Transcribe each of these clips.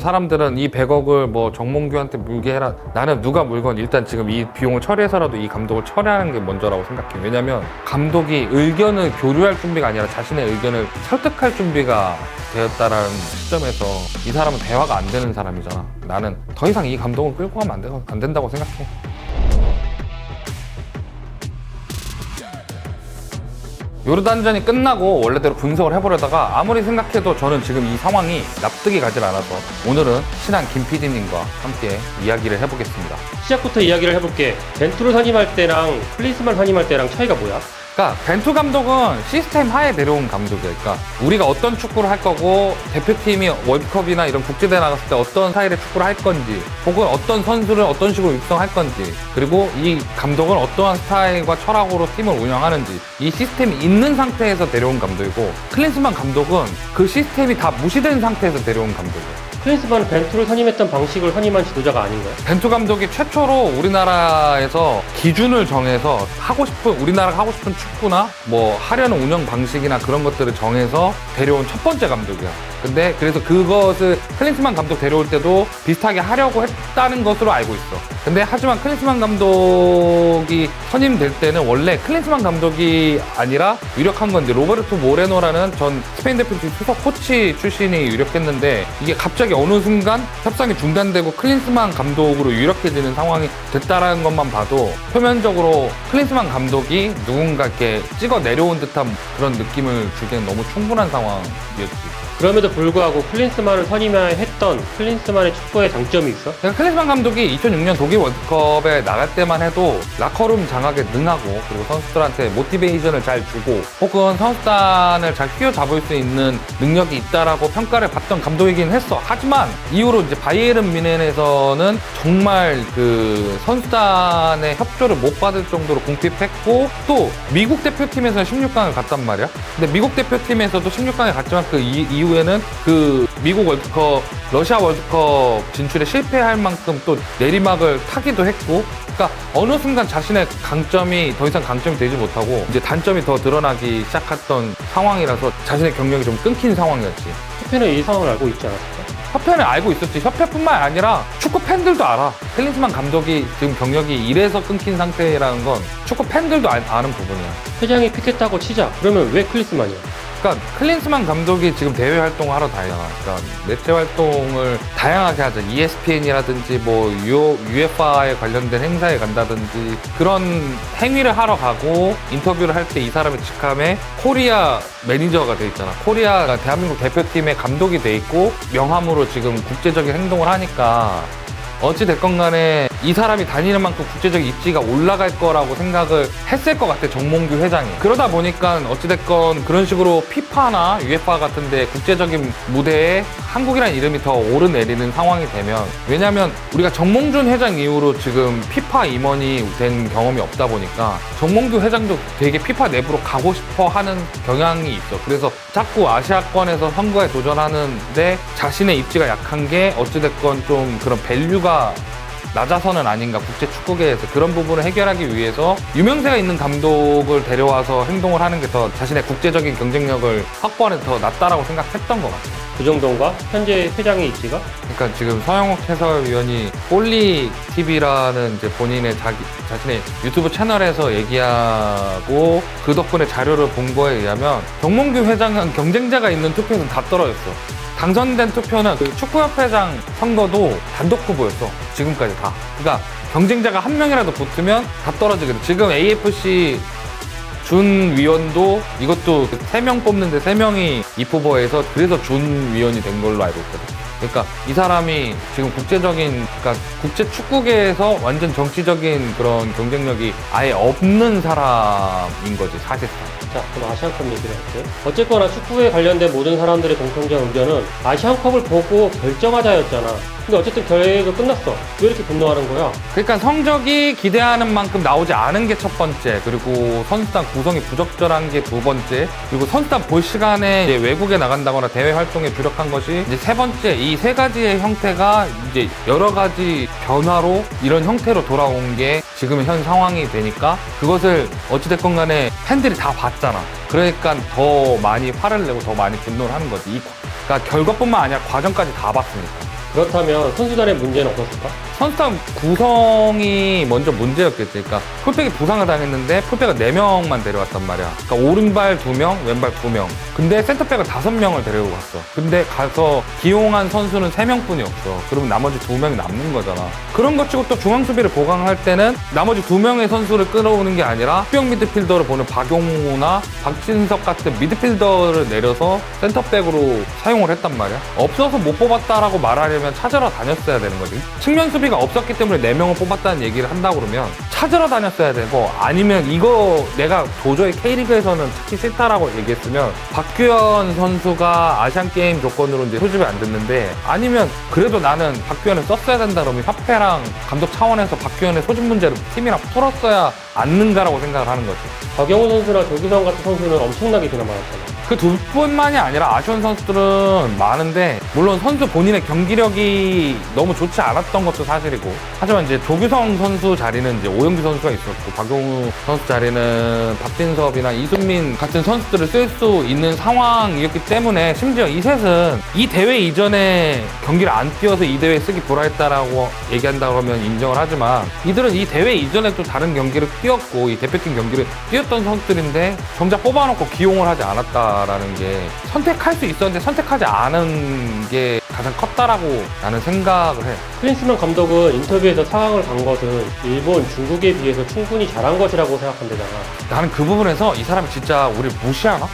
사람들은 이 100억을 뭐 정몽규한테 물게 해라. 나는 누가 물건 일단 지금 이 비용을 처리해서라도 이 감독을 처리하는 게 먼저라고 생각해. 왜냐면 감독이 의견을 교류할 준비가 아니라 자신의 의견을 설득할 준비가 되었다라는 시점에서 이 사람은 대화가 안 되는 사람이잖아. 나는 더 이상 이 감독을 끌고 가면 안, 되, 안 된다고 생각해. 요르단전이 끝나고 원래대로 분석을 해보려다가 아무리 생각해도 저는 지금 이 상황이 납득이 가질 않아서 오늘은 친한 김 PD님과 함께 이야기를 해보겠습니다. 시작부터 이야기를 해볼게. 벤투를 선임할 때랑 클린스만 선임할 때랑 차이가 뭐야? 그러니까 벤투 감독은 시스템 하에 내려온 감독이야. 그러니까 우리가 어떤 축구를 할 거고 대표팀이 월드컵이나 이런 국제대회 나갔을 때 어떤 스타일의 축구를 할 건지 혹은 어떤 선수를 어떤 식으로 육성할 건지 그리고 이 감독은 어떠한 스타일과 철학으로 팀을 운영하는지 이 시스템이 있는 상태에서 데려온 감독이고 클린스만 감독은 그 시스템이 다 무시된 상태에서 데려온 감독이야. 클린스만은 벤투를 선임했던 방식을 선임한 지도자가 아닌 거야? 벤투 감독이 최초로 우리나라에서 기준을 정해서 하고 싶은 우리나라가 하고 싶은 축구나 뭐 하려는 운영 방식이나 그런 것들을 정해서 데려온 첫 번째 감독이야. 근데 그래서 그것을 클린스만 감독 데려올 때도 비슷하게 하려고 했다는 것으로 알고 있어. 근데 하지만 클린스만 감독이 선임될 때는 원래 클린스만 감독이 아니라 유력한 건 이제 로베르토 모레노라는 전 스페인 대표팀 수석 코치 출신이 유력했는데 이게 갑자기 어느 순간 협상이 중단되고 클린스만 감독으로 유력해지는 상황이 됐다라는 것만 봐도 표면적으로 클린스만 감독이 누군가 이렇게 찍어 내려온 듯한 그런 느낌을 주기엔 너무 충분한 상황이었지. 그럼에도 불구하고 클린스만을 선임했던 클린스만의 축구에 장점이 있어? 그러니까 클린스만 감독이 2006년 독일 월드컵에 나갈 때만 해도 라커룸 장악에 능하고 그리고 선수들한테 모티베이션을 잘 주고 혹은 선수단을 잘 휘어잡을 수 있는 능력이 있다라고 평가를 받던 감독이긴 했어. 하지만 이후로 이제 바이에른 미넨에서는 정말 그 선수단의 협조를 못 받을 정도로 궁핍했고 또 미국 대표팀에서는 16강을 갔단 말이야. 근데 미국 대표팀에서도 16강에 갔지만 그 이, 이후에는 그 미국 월드컵, 러시아 월드컵 진출에 실패할 만큼 또 내리막을 타기도 했고, 그러니까 어느 순간 자신의 강점이 더 이상 강점이 되지 못하고 이제 단점이 더 드러나기 시작했던 상황이라서 자신의 경력이 좀 끊긴 상황이었지. 협회는 이 상황을 알고 있지 않았을까? 협회는 알고 있었지. 협회뿐만 아니라 축구 팬들도 알아. 클린스만 감독이 지금 경력이 이래서 끊긴 상태라는 건 축구 팬들도 아, 아는 부분이야. 회장이 픽했다고 치자. 그러면 왜 클린스만이야? 그러니까 클린스만 감독이 지금 대회 활동을 하러 다니잖아. 그러니까 매체 활동을 다양하게 하자. ESPN이라든지 뭐 UEFA에 관련된 행사에 간다든지 그런 행위를 하러 가고 인터뷰를 할 때 이 사람의 직함에 코리아 매니저가 돼 있잖아. 코리아가 대한민국 대표팀의 감독이 돼 있고 명함으로 지금 국제적인 행동을 하니까 어찌 됐건 간에 이 사람이 다니는 만큼 국제적 입지가 올라갈 거라고 생각을 했을 것 같아 정몽규 회장이. 그러다 보니까 어찌 됐건 그런 식으로 피파나 UEFA 같은데 국제적인 무대에 한국이라는 이름이 더 오르내리는 상황이 되면 왜냐면 우리가 정몽준 회장 이후로 지금 피파 임원이 된 경험이 없다 보니까 정몽규 회장도 되게 피파 내부로 가고 싶어 하는 경향이 있어. 그래서 자꾸 아시아권에서 선거에 도전하는데 자신의 입지가 약한 게 어찌됐건 좀 그런 밸류가 낮아서는 아닌가 국제 축구계에서 그런 부분을 해결하기 위해서 유명세가 있는 감독을 데려와서 행동을 하는 게 더 자신의 국제적인 경쟁력을 확보하는 데더 낫다라고 생각했던 것 같아요. 그 정도인가? 현재 회장의 입지가? 그러니까 지금 서영욱 해설위원이 폴리 TV라는 이제 본인의 자기 자신의 유튜브 채널에서 얘기하고 그 덕분에 자료를 본 거에 의하면 정몽규 회장은 경쟁자가 있는 투표에서 다 떨어졌어. 당선된 투표는 그 축구협회장 선거도 단독 후보였어. 지금까지 다. 그러니까 경쟁자가 한 명이라도 붙으면 다 떨어지거든. 지금 AFC 준 위원도 이것도 세 명 뽑는데 세 명이 입후보에서 그래서 준 위원이 된 걸로 알고 있거든. 그러니까 이 사람이 지금 국제적인 그러니까 국제 축구계에서 완전 정치적인 그런 경쟁력이 아예 없는 사람인 거지 사실상. 자, 그럼 아시안컵 얘기를 할게. 어쨌거나 축구에 관련된 모든 사람들의 공통적 의견은 아시안컵을 보고 결정하자였잖아. 근데 어쨌든 결의가 끝났어. 왜 이렇게 분노하는 거야? 그러니까 성적이 기대하는 만큼 나오지 않은 게 첫 번째, 그리고 선수단 구성이 부적절한 게 두 번째, 그리고 선수단 볼 시간에 외국에 나간다거나 대회 활동에 주력한 것이 이제 세 번째, 이세 가지의 형태가 이제 여러 가지 변화로 이런 형태로 돌아온 게 지금 현 상황이 되니까 그것을 어찌됐건 간에 팬들이 다 봤잖아. 그러니까 더 많이 화를 내고 더 많이 분노를 하는 거지. 이, 그러니까 결과뿐만 아니라 과정까지 다 봤으니까. 그렇다면 선수단의 문제는 없었을까? 선수단 구성이 먼저 문제였겠지. 그러니까 풀백이 부상을 당했는데 풀백을 4명만 데려왔단 말이야. 그러니까 오른발 2명, 왼발 2명. 근데 센터백을 5명을 데리고 갔어. 근데 가서 기용한 선수는 3명뿐이 없어. 그러면 나머지 2명이 남는 거잖아. 그런 것 치고 또 중앙 수비를 보강할 때는 나머지 2명의 선수를 끌어오는 게 아니라 수영 미드필더를 보는 박용우나 박진석 같은 미드필더를 내려서 센터백으로 사용을 했단 말이야. 없어서 못 뽑았다라고 말하려 면 찾으러 다녔어야 되는 거지. 측면 수비가 없었기 때문에 4명을 뽑았다는 얘기를 한다고 그러면 찾으러 다녔어야 되고 아니면 이거 내가 도저히 K리그에서는 찾기 싫다라고 얘기했으면 박규현 선수가 아시안게임 조건으로 이제 소집이 안 됐는데 아니면 그래도 나는 박규현을 썼어야 된다 그러면 협회랑 감독 차원에서 박규현의 소집 문제를 팀이랑 풀었어야 않는가라고 생각을 하는 거지. 박영호 선수나 조규성 같은 선수는 엄청나게 비난 많았잖아. 그 두 분만이 아니라 아쉬운 선수들은 많은데 물론 선수 본인의 경기력이 너무 좋지 않았던 것도 사실이고. 하지만 이제 조규성 선수 자리는 이제 오영규 선수가 있었고 박용우 선수 자리는 박진섭이나 이순민 같은 선수들을 쓸 수 있는 상황이었기 때문에 심지어 이 셋은 이 대회 이전에 경기를 안 뛰어서 이 대회 쓰기 불화했다라고 얘기한다 그러면 인정을 하지만 이들은 이 대회 이전에 또 다른 경기를 뛰었고 이 대표팀 경기를 뛰었던 선수들인데 정작 뽑아놓고 기용을 하지 않았다 라는 게 선택할 수 있었는데 선택하지 않은 게 가장 컸다라고 나는 생각을 해. 클린스만 감독은 인터뷰에서 상황을 간 것은 일본, 중국에 비해서 충분히 잘한 것이라고 생각한대잖아. 나는 그 부분에서 이 사람이 진짜 우리 무시하나?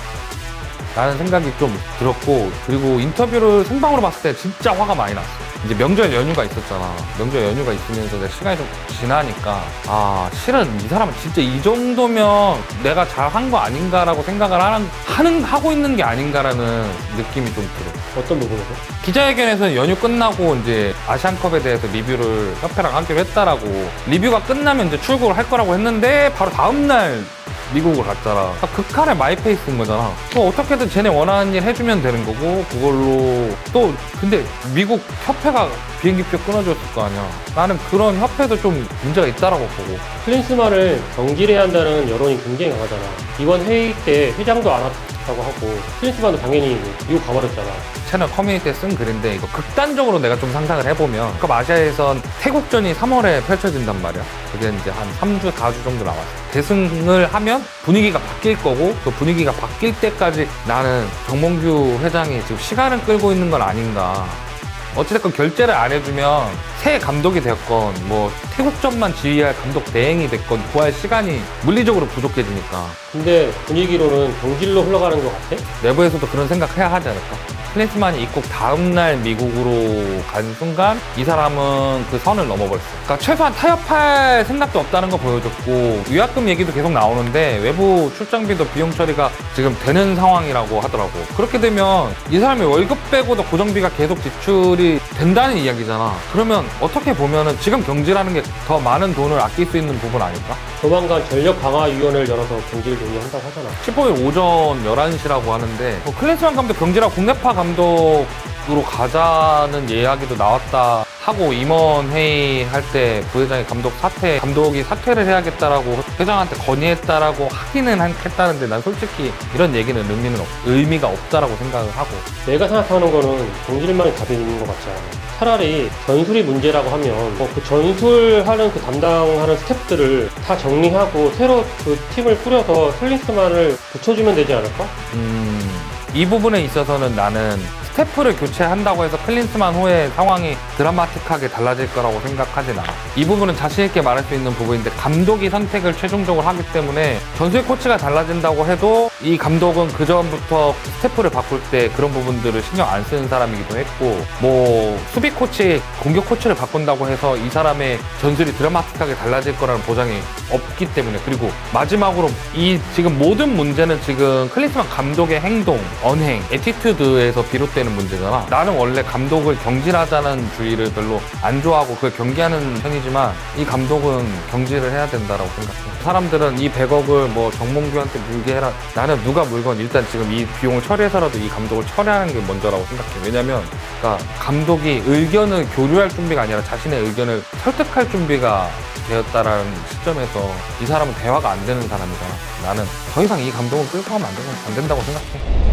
라는 생각이 좀 들었고 그리고 인터뷰를 생방으로 봤을 때 진짜 화가 많이 났어 이제 명절 연휴가 있었잖아 명절 연휴가 있으면서 내 시간이 좀 지나니까 아 실은 이 사람은 진짜 이 정도면 내가 잘 한 거 아닌가라고 생각을 하는, 하는 하고 있는 게 아닌가라는 느낌이 좀 들어 어떤 부분에서? 기자회견에서는 연휴 끝나고 이제 아시안컵에 대해서 리뷰를 협회랑 하기로 했다라고 리뷰가 끝나면 이제 출국을 할 거라고 했는데 바로 다음 날 미국을 갔잖아. 그러니까 극한의 마이페이스인 거잖아. 또 어떻게든 쟤네 원하는 일 해주면 되는 거고 그걸로 또 근데 미국 협회가 비행기표 끊어줬을 거 아니야. 나는 그런 협회도 좀 문제가 있다라고 보고. 클린스만을 경질해야 한다는 여론이 굉장히 강하잖아. 이번 회의 때 회장도 안 왔 다고 하고 클린스만도 당연히 미국 가버렸잖아. 채널 커뮤니티에 쓴 글인데 이거 극단적으로 내가 좀 상상을 해보면 그럼 아시아에선 태국전이 3월에 펼쳐진단 말이야. 그게 이제 한 3주, 4주 정도 남았어. 대승을 하면 분위기가 바뀔 거고 그 분위기가 바뀔 때까지 나는 정몽규 회장이 지금 시간을 끌고 있는 건 아닌가 어찌됐건 결제를 안 해주면 새 감독이 됐건 뭐 태국전만 지휘할 감독 대행이 됐건 구할 시간이 물리적으로 부족해지니까 근데 분위기로는 경질로 흘러가는 것 같아? 내부에서도 그런 생각 해야 하지 않을까? 클린스만이 입국 다음날 미국으로 간 순간 이 사람은 그 선을 넘어버렸어. 그러니까 최소한 타협할 생각도 없다는 거 보여줬고 위약금 얘기도 계속 나오는데 외부 출장비도 비용 처리가 지금 되는 상황이라고 하더라고. 그렇게 되면 이 사람이 월급 빼고도 고정비가 계속 지출이 된다는 이야기잖아. 그러면 어떻게 보면은 지금 경질하는 게 더 많은 돈을 아낄 수 있는 부분 아닐까? 조만간 전력 강화위원회를 열어서 경질 논의한다고 하잖아. 15일 오전 11시라고 하는데 뭐 클린스만 감독 경질하고 국내파 감독으로 가자는 이야기도 나왔다 하고 임원 회의 할 때 부회장이 감독 사퇴 감독이 사퇴를 해야겠다라고 회장한테 건의했다라고 하기는 한- 했다는데 난 솔직히 이런 얘기는 의미는 없, 의미가 없다라고 생각을 하고 내가 생각하는 거는 경질만이 답이 있는 것 같지 않아. 차라리 전술이 문제라고 하면 뭐그 전술하는 그 담당하는 스태프들을 다 정리하고 새로 그 팀을 꾸려서 클린스만을 붙여주면 되지 않을까? 음, 이 부분에 있어서는 나는 스태프를 교체한다고 해서 클린스만 후에 상황이 드라마틱하게 달라질 거라고 생각하진 않아. 이 부분은 자신 있게 말할 수 있는 부분인데 감독이 선택을 최종적으로 하기 때문에 전술 코치가 달라진다고 해도 이 감독은 그 전부터 스태프를 바꿀 때 그런 부분들을 신경 안 쓰는 사람이기도 했고 뭐 수비 코치, 공격 코치를 바꾼다고 해서 이 사람의 전술이 드라마틱하게 달라질 거라는 보장이 없기 때문에 그리고 마지막으로 이 지금 모든 문제는 지금 클린스만 감독의 행동, 언행, 에티튜드에서 비롯 되는 문제잖아. 나는 원래 감독을 경질하자는 주의를 별로 안 좋아하고 그걸 경계하는 편이지만 이 감독은 경질을 해야 된다라고 생각해. 사람들은 이 100억을 뭐 정몽규한테 물게 해라. 나는 누가 물건 일단 지금 이 비용을 처리해서라도 이 감독을 처리하는 게 먼저라고 생각해. 왜냐면 그러니까 감독이 의견을 교류할 준비가 아니라 자신의 의견을 설득할 준비가 되었다라는 시점에서 이 사람은 대화가 안 되는 사람이잖아. 나는 더 이상 이 감독은 끌고 가면 안, 안 된다고 생각해.